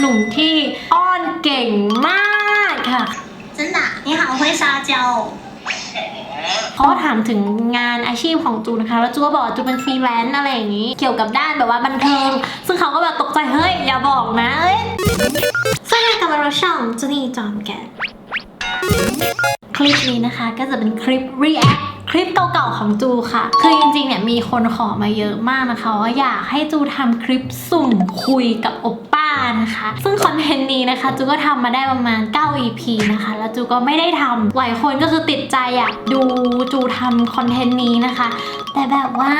หนุ่มที่อ้อนเก่งมากค่ะ 真的啊，你好会撒娇哦。 เขาก็ถามถึงงานอาชีพของจูนะคะ แล้วจูก็บอกว่าจูเป็นฟรีแลนซ์อะไรอย่างนี้ เกี่ยวกับด้านแบบว่าบันเทิง ซึ่งเขาก็แบบตกใจ เฮ้ย อย่าบอกนะเอ้ยสวัสดีค่ะมาเราช่องจูนี่จอมแกนคลิปนี้นะคะก็จะเป็นคลิป react คลิปเก่าๆของจูค่ะ คือจริงๆ เนี่ยมีคนขอมาเยอะมากนะคะ ว่าอยากให้จูทำคลิปสุ่มคุยกับโอปป้ านะคะซึ่งคอนเทนต์นี้นะคะ จูก็ทำมาได้ประมาณ 9 EP นะคะ แล้วจูก็ไม่ได้ทำหลายคนก็คือติดใจอยากดูจูทำคอนเทนต์นี้นะคะ แต่แบบว่า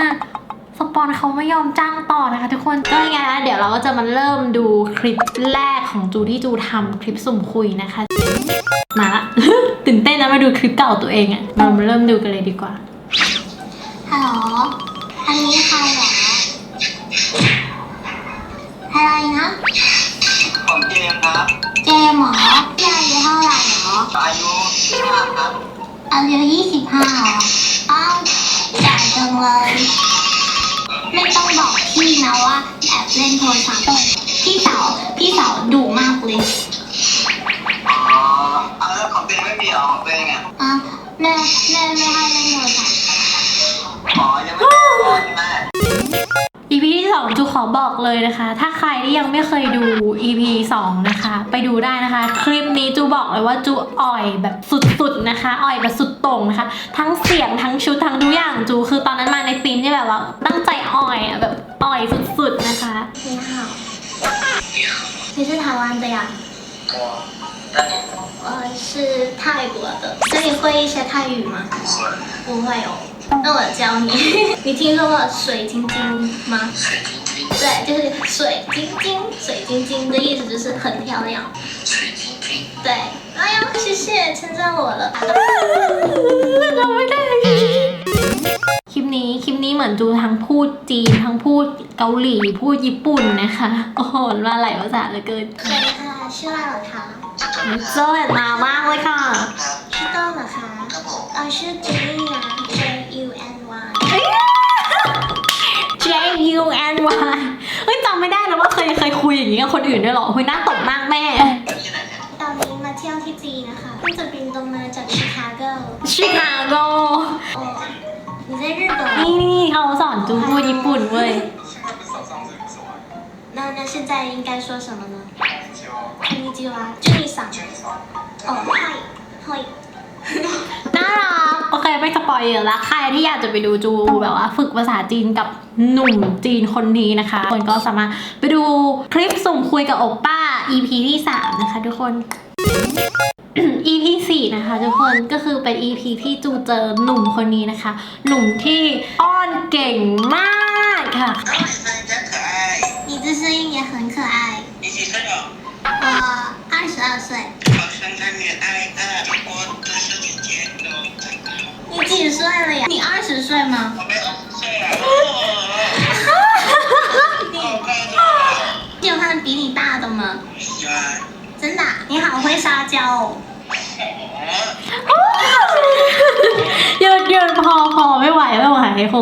สปอนเขาไม่ยอมจ้างต่อนะคะ ทุกคนก็ยังไงนะเดี๋ยวเราก็จะมาเริ่มดูคลิปแรกของจูที่จูทำคลิปสุ่มคุยนะคะ มาละตื่นเต้นนะมาดูคลิปเก่าตัวเองอะเรามาเริ่มดูกันเลยดีกว่าฮัลโหลอันนี้ใครเหรอ อะไรนะผมเจมส์ครับเจมส์เหรอพี่อายุเท่าไหร่เหรออายุห้าครับอายุยี่สิบห้าเหรออ้าวแก่จังเลย ไม่ต้องบอกพี่นะว่าแอบเล่นโทรศัพท์พี่สาวพี่สาวดุมากเลยอ๋อเอาแล้วของเจมส์ไม่มีเหรอของตัวเองอะอะแม่แม่ไม่ให้เล่นโทรศัพท์อ๋อยังไม่ได้พอใช่ไหม EP ที่2จูขอบอกเลยนะคะ ถ้าใครที่ยังไม่เคยดู EP 2 นะคะ ไปดูได้นะคะ คลิปนี้จูบอกเลยว่าจูอ่อยแบบสุดๆนะคะ อ่อยแบบสุดโต่งนะคะ ทั้งเสียงทั้งชุดทั้งทุกอย่างจูคือตอนนั้นมาในธีมที่แบบว่าตั้งใจอ่อยอะแบบอ่อยสุดๆนะคะ 你好，你是台湾的呀？ 我我是泰国的，所以会一些泰语吗？不会不会哦，那我教你。你听说过水晶晶吗？水晶晶，对，就是水晶晶，水晶晶的意思就是很漂亮。水晶晶，对，哎呀，谢谢称赞我了。นี้คลิปนี้เหมือนจูทั้งพูดจีน ทั้งพูดเกาหลีพูดญี่ปุ่นนะคะโอ้โหมาหลายภาษาเลยเกินสวัสดีค่ะชื่ออะไรเรอคะสวัสดีมากเลยค่ะชื่อต้อมเหรอคะเอชื่อจูนี่นะ J U N Y J U N Y เฮ้ยจำไม่ได้แล้วว่าเคยเคยคุยอย่างนี้กับคนอื่นด้วยหรอเฮ้ยน่าตบมากแม่ตอนนี้มาเที่ยวที่จีนนะคะเพิ่งจะบินตรงมาจากชิคาโกชิคาโก 日本 นี่ 哦？ นี่เขาสอนจูพูดญี่ปุ่นเว้ย 那那现在应该说什么呢？こんにちは，จูนี่สั่ง哦，嗨嗨。 น่ารัก โอเคไม่สปอยเยอะละใครที่อยากจะไปดูจูแบบว่า ฝึกภาษาจีนกับหนุ่มจีนคนนี้นะคะ คนก็สามารถไปดูคลิปสุ่มคุยกับโอป้า EP ที่ 3 นะคะทุกคน EP 4 นะคะทุกคนก็คือเป็น EP ที่จูเจอหนุ่มคนนี้นะคะ หนุ่มที่อ้อนเก่งมากค่ะ น้องใส่真可爱你的声音也很可爱。你几岁了我二十二岁，好像在恋爱的我的是姐姐的你几岁了呀？你二十岁吗？我没二十岁啊 好会撒娇哦。哦 หยุดหยุดพอพอไม่ไหวไม่ไหวโห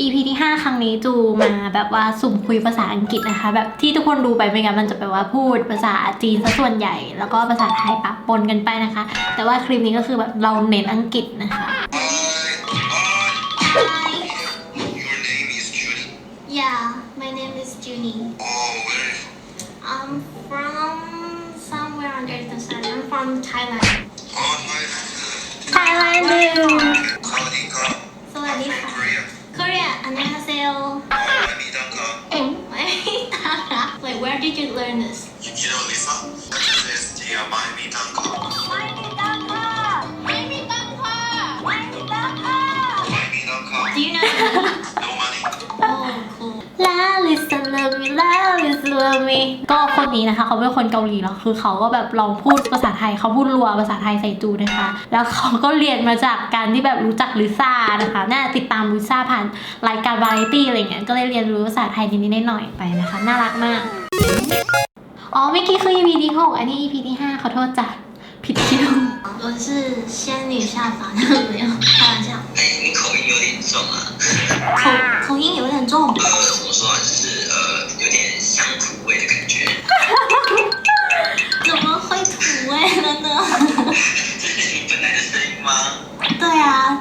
EP ที่ 5 ครั้งนี้จูมาแบบว่าสุ่มคุยภาษาอังกฤษนะคะ แบบที่ทุกคนดูไปไม่งั้นมันจะแปลว่าพูดภาษาจีนซะส่วนใหญ่ แล้วก็ภาษาไทยปะปนกันไปนะคะ แต่ว่าคลิปนี้ก็คือแบบเราเน้นอังกฤษนะคะ from Thailand. อ๋อไทยแลนด์คือ Thailand. หนึ่งสวัสดีครับสวัสดีค่ะ Korea. Korea อันนี้ฮาเซลอ๋อไม่มีดังครับ เอ็งไม่ตาละ Like where did you learn this? You know Lisa That is the ลิสเลมิลาลิสเลมิก็คนนี้นะคะ เขาเป็นคนเกาหลีแล้วคือเขาก็แบบลองพูดภาษาไทยเขาพูดรัวภาษาไทยใส่จูนะคะ แล้วเขาก็เรียนมาจากการที่แบบรู้จักลิซ่านะคะน่าติดตามลิซ่าผ่านรายการวาไรตี้อะไรเงี้ยก็เลยเรียนรู้ภาษาไทยนิดๆหน่อยๆไปนะคะ น่ารักมาก อ๋อเมื่อกี้คือ EP ที่ 6 อันนี้ EP ที่ 5 ขอโทษจ้ะ ผิดคิว 我是仙女下凡，没有开玩笑，哎，你口音有点重啊。口口音有点重。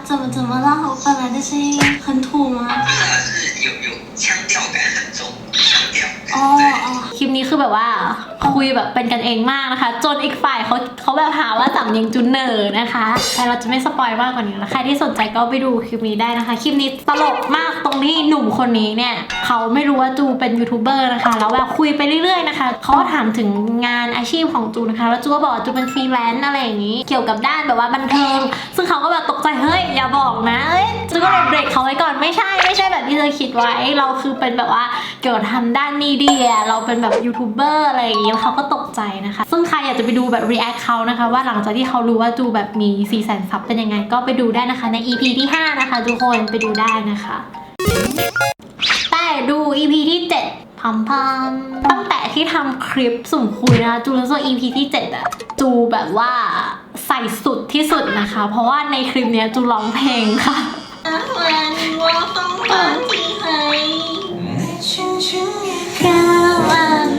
怎么怎么了？我本来的声音很土吗？不是，是有有腔调感很重，腔调感。哦哦，今天是，比如啊。 คุยแบบเป็นกันเองมากนะคะ จนอีกฝ่ายเขาเขาแบบหาว่าสำเนียงจุนเนอร์นะคะแต่เราจะไม่สปอยมากกว่านี้แล้วใครที่สนใจก็ไปดูคลิปนี้ได้นะคะ คลิปนี้ตลกมากตรงที่หนุ่มคนนี้เนี่ยเขาไม่รู้ว่าจูเป็นยูทูบเบอร์นะคะ แล้วแบบคุยไปเรื่อยๆนะคะเขาก็ถามถึงงานอาชีพของจูนะคะ แล้วจูก็บอกว่าจูเป็นฟรีแลนซ์อะไรอย่างนี้ เกี่ยวกับด้านแบบว่าบันเทิง ซึ่งเขาก็แบบตกใจเฮ้ยอย่าบอกนะเอ้ยจูก็เลยเบรกเขาไว้ก่อนไม่ใช่ไม่ใช่แบบที่เธอคิดไว้เราคือเป็นแบบว่าเกี่ยวกับทำด้านมีเดีย เราเป็นแบบยูทูบเบอร์อะไรอย่างนี้ล้วเขาก็ตกใจนะคะ ซึ่งใครอยากจะไปดูแบบ react เขานะคะ ว่าหลังจากที่เขารู้ว่าจูแบบมี4แสนซับเป็นยังไง ก็ไปดูได้นะคะใน EP ที่ 5 นะคะ ทุกคนไปดูได้นะคะแต่ดู EP ที่ 7พัมพัมตั้งแต่ที่ทำคลิปสุ่มคุยนะคะจูรู้สึก EP ที่ 7อะจูแบบว่าใส่สุดที่สุดนะคะ เพราะว่าในคลิปเนี้ยจูร้องเพลงค่ะวันว่าต้ดีให้ฉันฉันแค่วัน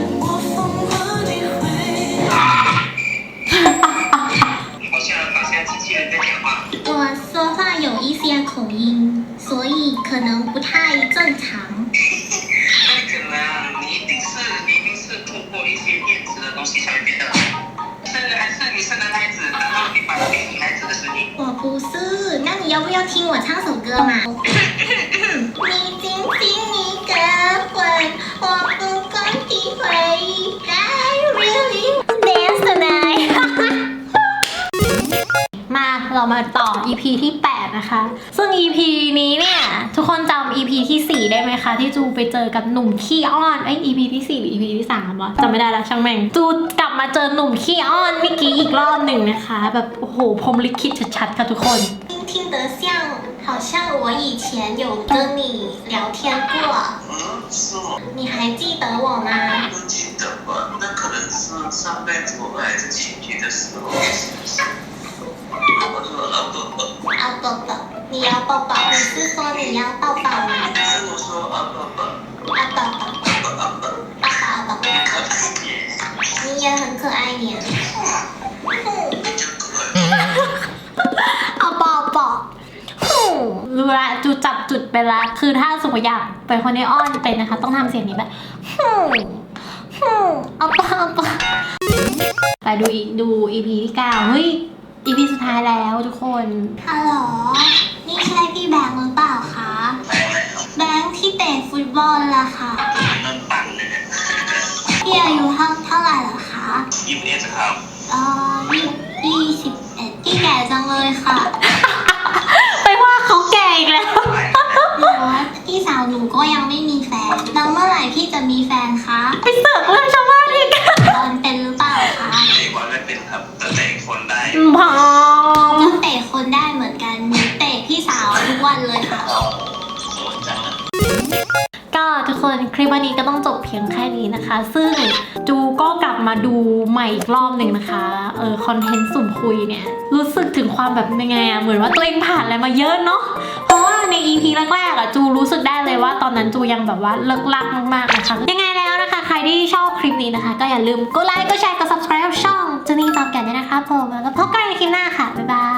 我不是，那你要不要听我唱首歌嘛？你紧紧一个吻，我不管体会，I really dance tonight มาเรามาต่อ EP ที่ ด 8 นะคะ ซึ่ง EP นี้เนี่ย ทุกคนจำ EP ที่ 4 ได้ไหมคะ ที่จูไปเจอกับหนุ่มขี้อ้อนเอ้ย EP ที่ 4 หรือ EP ที่3วะจำไม่ได้แล้วช่างแม่ง จูกลับมาเจอหนุ่มขี้อ้อนเมื่อกี้อีกรอบหนึ่งนะคะ แบบโอ้โหพรหมลิขิตชัดๆค่ะทุกคน 听听得像，好像我以前有跟你聊天过，嗯，是吗？你还记得我吗？不记得吧？那可能是上辈子我们还是情侣的时候，是不是？ 我说啊不不，要抱抱，你要抱抱，你是说你要抱抱吗？是我说啊不不要抱抱，不啊不，抱抱抱，可爱点，你也很可爱呢。你就可爱。 เอาปอปอฮู้รู้ละจูจับจุดไปละคือถ้าสมมติอยากเป็นคนที่อ้อนเป็นนะคะ ต้องทำเสียงนี้แบบฮู้ฮู้เอาปอเอาปอไปดูอีกดู EP ที่เก้าเฮ้ย อีพีสุดท้ายแล้วทุกคนฮัลโหล นี่ใช่พี่แบงค์หรือเปล่าคะ แบงค์ที่เตะฟุตบอลล่ะค่ะันนี้ก็ต้องจบเพียงแค่นี้นะคะ ซึ่งจูก็กลับมาดูใหม่อีกรอบหนึ่งนะคะ เออคอนเทนต์สุ่มคุยเนี่ย รู้สึกถึงความแบบยังไงอะเหมือนว่าตัวเองผ่านอะไรมาเยอะเนาะ เพราะว่าใน EP แรกๆอะจูรู้สึกได้เลยว่าตอนนั้นจูยังแบบว่าเลิกลักมากๆนะคะ ยังไงแล้วนะคะ ใครที่ชอบคลิปนี้นะคะ ก็อย่าลืมกดไลค์ กดแชร์ กด subscribe ช่องจูนี่ตอบแก่ด้วยนะคะผมแล้วพบกันในคลิปหน้าค่ะ บ๊ายบาย